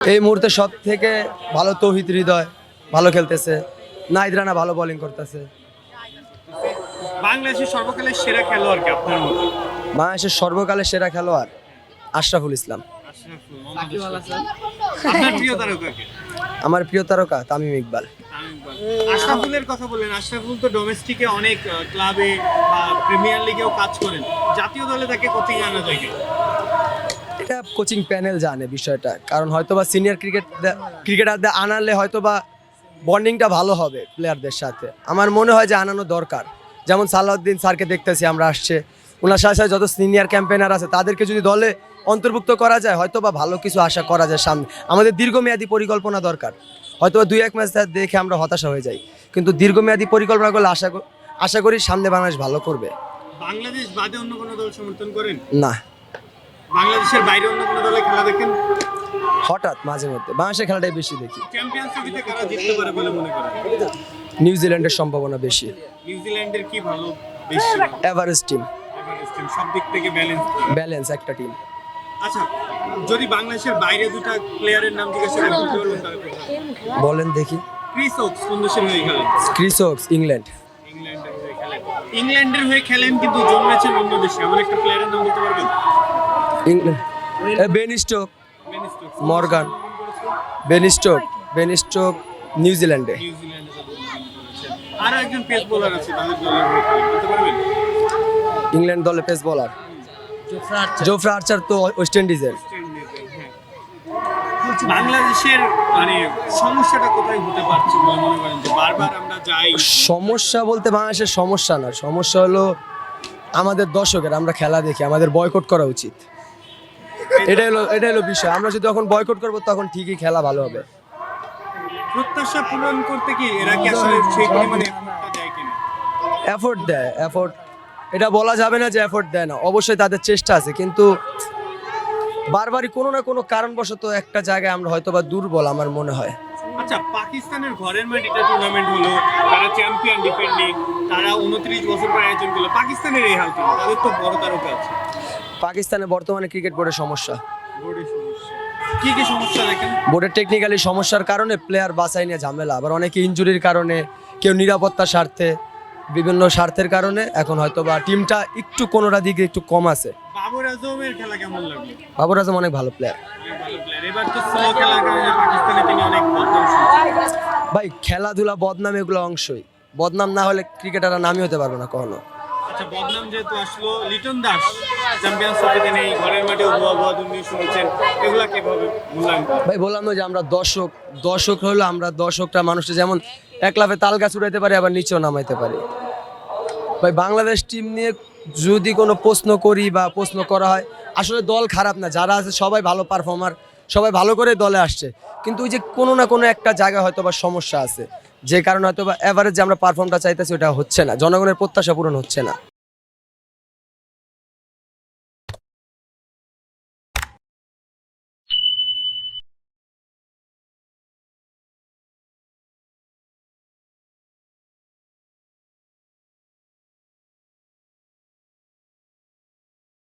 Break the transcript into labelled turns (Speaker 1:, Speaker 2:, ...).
Speaker 1: এই মুহূর্তে সব থেকে ভালো তৌহিদ হৃদয় ভালো খেলতেছে। নাইদ রানা ভালো বোলিং করতেছে।
Speaker 2: বাংলাদেশের সর্বকালের সেরা খেলোয়াড় কে আপনার মতো?
Speaker 1: বাংলাদেশের সর্বকালের সেরা খেলোয়াড় আশরাফুল ইসলাম।
Speaker 2: আশরাফুল, মোহাম্মদ আশরাফ। আপনার প্রিয় তারকা কে?
Speaker 1: আমার প্রিয় তারকা তামিম ইকবাল।
Speaker 2: আশরাফুলের কথা বললেন আশরাফুল তো ডোমেস্টিকে অনেক ক্লাবে বা প্রিমিয়ার লিগেও কাজ করেন। জাতীয় দলে তাকে কোচিং আনা যায়?
Speaker 1: এটা কোচিং প্যানেল জানে বিষয়টা। কারণ হয়তোবা সিনিয়র ক্রিকেট ক্রিকেটারদের আনালে হয়তোবা বন্ডিংটা ভালো হবে প্লেয়ারদের সাথে। আমার মনে হয় যে আনানো দরকার। যেমন সালাউদ্দিন স্যারকে দেখতেছি আমরা আসছে। ওনার সাথে সাথে যত সিনিয়র ক্যাম্পেনার আছে তাদেরকে যদি দলে অন্তর্ভুক্ত করা যায় হয়তো বা ভালো কিছু আশা করা যায় সামনে। আমাদের দীর্ঘমেয়াদী পরিকল্পনা দরকার। হয়তোবা দুই এক ম্যাচ দেখে আমরা হতাশা হয়ে যাই। কিন্তু দীর্ঘমেয়াদী পরিকল্পনা করলে আশা আশা করি সামনে বাংলাদেশ ভালো করবে।
Speaker 2: বাংলাদেশ বাদে অন্য কোনো দল সমর্থন করেন?
Speaker 1: না।
Speaker 2: বাংলাদেশের বাইরে অন্য কোনো দলে খেলা দেখেন?
Speaker 1: হঠাৎ মাঝে মধ্যে। বাংলাদেশের খেলাটাই বেশি দেখি।
Speaker 2: চ্যাম্পিয়ন্স ট্রফিতে কারা জিততে পারে বলে মনে করেন?
Speaker 1: নিউজিল্যান্ডের সম্ভাবনা বেশি।
Speaker 2: নিউজিল্যান্ডের কি ভালো বেশি?
Speaker 1: এভারেস্ট টিম
Speaker 2: এভারেস্ট টিম সব দিক থেকে ব্যালেন্স
Speaker 1: ব্যালেন্স একটা টিম
Speaker 2: আচ্ছা যদি বাংলাদেশের বাইরে দুটো প্লেয়ারের নাম জিজ্ঞাসা করেন
Speaker 1: বলেন দেখি।
Speaker 2: ক্রিস ওকস কোন দেশের হয়ে খেলেন?
Speaker 1: ক্রিসোক্স ইংল্যান্ড
Speaker 2: ইংল্যান্ডের হয়ে খেলেন। ইংল্যান্ডের হয়ে খেলেন কিন্তু জন্মেছেন অন্য দেশে। এমন একটা প্লেয়ারের নাম বলতে পারবেন?
Speaker 1: Ben Stokes Morgan. Ben Stokes Ben Stokes নিউজিল্যান্ডে ইংল্যান্ড দলে পেস বোলার। Jofra Archer. তো ওয়েস্ট ইন্ডিজের।
Speaker 2: বাংলাদেশের মানে সমস্যাটা কোথায় হতে পারছে মনে করেন যে বারবার আমরা যাই?
Speaker 1: সমস্যা বলতে বাংলাদেশের সমস্যা না সমস্যা হলো আমাদের দর্শকের আমরা খেলা দেখি আমাদের বয়কট করা উচিত। এটা হলো এটা হলো বিষয়। আমরা যদি তখন বয়কট করব তখন ঠিকই খেলা ভালো হবে।
Speaker 2: প্রত্যাশা পূরণ করতে কি এরা কি আসলে সেই পরিমাণে দেয় কিনা?
Speaker 1: এফোর্ট দেয় এফোর্ট এটা বলা যাবে না যে এফোর্ট দেয় না। অবশ্যই তাদের চেষ্টা আছে কিন্তু বারবারই কোনো না কোনো কারণবশত একটা জায়গায় আমরা হয়তো বা দুর্বল আমার মনে হয়।
Speaker 2: আচ্ছা পাকিস্তানের ঘরের মাঠ এটা টুর্নামেন্ট হলো তারা চ্যাম্পিয়ন ডিফেন্ডিং তারা উনত্রিশ বছর পর আয়োজন করল। পাকিস্তানের এই হাল তাদের তো বড় তারকা আছে।
Speaker 1: পাকিস্তানে বর্তমানে ক্রিকেট বোর্ডের সমস্যা।
Speaker 2: বোর্ডের কি কি সমস্যা দেখেন?
Speaker 1: বোর্ডের টেকনিক্যালি সমস্যার কারণে প্লেয়ার বাছাই নিয়ে ঝামেলা। আবার অনেকে ইঞ্জুরির কারণে কেউ নিরাপত্তার স্বার্থে বিভিন্ন স্বার্থের কারণে এখন হয়তো বা টিমটা একটু কোনোটা দিকে একটু কম আছে।
Speaker 2: বাবর আজমের খেলা কেমন লাগল?
Speaker 1: বাবর আজম অনেক ভালো প্লেয়ার
Speaker 2: অনেক ভালো প্লেয়ার এবার তো স্লো খেলার কারণে পাকিস্তানে তিনি অনেক
Speaker 1: ভাই খেলাধুলা বদনাম এগুলো অংশই। বদনাম না হলে ক্রিকেটাররা নামই হতে পারবে না কখনো।
Speaker 2: আচ্ছা বদনাম যেহেতু আসলো, লিটন দাস চ্যাম্পিয়ন্স ট্রফিতে নেই, ঘরের মাঠে ভুয়া ভুয়া দুর্নীতি শুনেছেন, এগুলা কীভাবে মূল্যায়ন
Speaker 1: ভাই, বললাম না যে আমরা দর্শক দর্শক হলো আমরা দর্শকরা মানুষটা যেমন এক লাফে তাল গাছ উড়াইতে পারি, আবার নিচেও নামাইতে পারি। ভাই, বাংলাদেশ টিম নিয়ে যদি কোনো প্রশ্ন করি বা প্রশ্ন করা হয়, আসলে দল খারাপ না, যারা আছে সবাই ভালো পারফর্মার সবাই ভালো করে দলে আসছে। কিন্তু ওই যে কোনো না কোনো একটা জায়গায় হয়তো বা সমস্যা আছে, যে কারণে হয়তো বা অ্যাভারেজ যে আমরা পারফর্মটা চাইতেছি, ওটা হচ্ছে না, জনগণের প্রত্যাশা পূরণ হচ্ছে না।